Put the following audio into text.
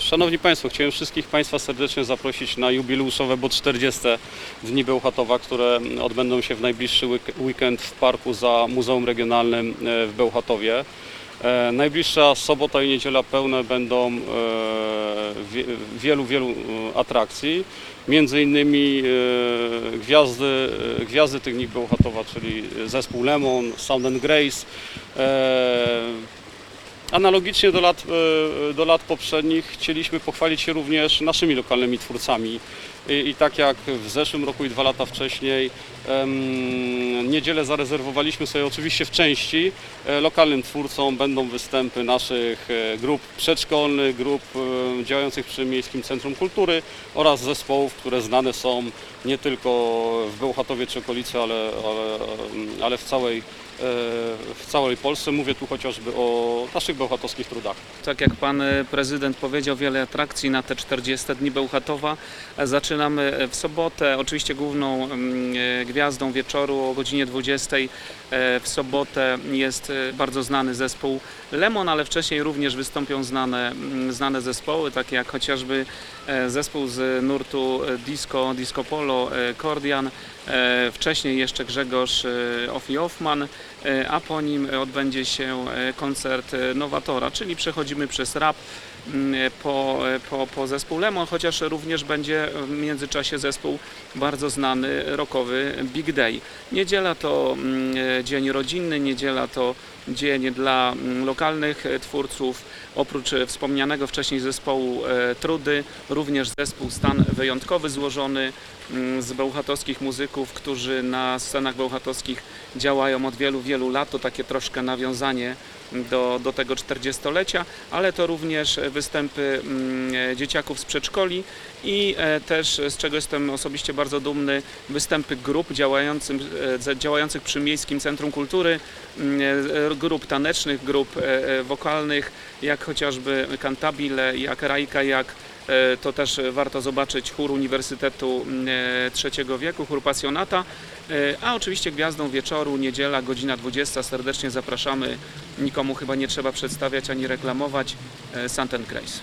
Szanowni Państwo, chciałem wszystkich Państwa serdecznie zaprosić na jubileuszowe, bo 40 Dni Bełchatowa, które odbędą się w najbliższy week- weekend w parku za Muzeum Regionalnym e, w Bełchatowie. E, Najbliższa sobota i niedziela pełne będą e, wie- wielu, wielu atrakcji. Między innymi gwiazdy, gwiazdy tych dni Bełchatowa, czyli zespół Lemon, Sound and Grace. Analogicznie do lat, e, do lat poprzednich chcieliśmy pochwalić się również naszymi lokalnymi twórcami. I, I tak jak w zeszłym roku i dwa lata wcześniej, em, niedzielę zarezerwowaliśmy sobie oczywiście w części e, lokalnym twórcom. Będą występy naszych e, grup przedszkolnych, grup e, działających przy Miejskim Centrum Kultury oraz zespołów, które znane są nie tylko w Bełchatowie czy okolicy, ale, ale, ale w całej w całej Polsce. Mówię tu chociażby o naszych bełchatowskich trudach. Tak jak pan e, prezydent powiedział, wiele atrakcji na te 40 dni Bełchatowa. E, Zaczynamy w sobotę, oczywiście główną mm, e, gwiazdą wieczoru o godzinie 20 e, w sobotę jest e, bardzo znany zespół Lemon, ale wcześniej również wystąpią znane, mm, znane zespoły, takie jak chociażby e, zespół z nurtu e, disco, disco polo, e, Kordian, e, wcześniej jeszcze Grzegorz e, Ofi Hoffman, e, a po nim odbędzie się e, koncert e, Nowatora, czyli przechodzimy przez rap mm, po, po, po zespół Lemon, chociaż również będzie w międzyczasie zespół bardzo znany rockowy Big Day. Niedziela to mm, e, dzień rodzinny, niedziela to dzień dla mm, lokalnych e, twórców. Oprócz e, wspomnianego wcześniej zespołu e, Trudy, również zespół Stan Wyjątkowy złożony z bełchatowskich muzyków, którzy na scenach bełchatowskich działają od wielu, wielu lat. To takie troszkę nawiązanie do, do tego 40-lecia, ale to również występy mm, dzieciaków z przedszkoli i e, też, z czego jestem osobiście bardzo dumny, występy grup e, działających przy Miejskim Centrum Kultury, mm, e, grup tanecznych, grup wokalnych, jak chociażby Cantabile, jak Rajka, jak to też warto zobaczyć chór Uniwersytetu mm, e, Trzeciego Wieku, chór Pasjonata, E, a oczywiście gwiazdą wieczoru, niedziela, godzina 20, serdecznie zapraszamy, nikomu chyba nie trzeba przedstawiać ani reklamować, e, Santen Grace.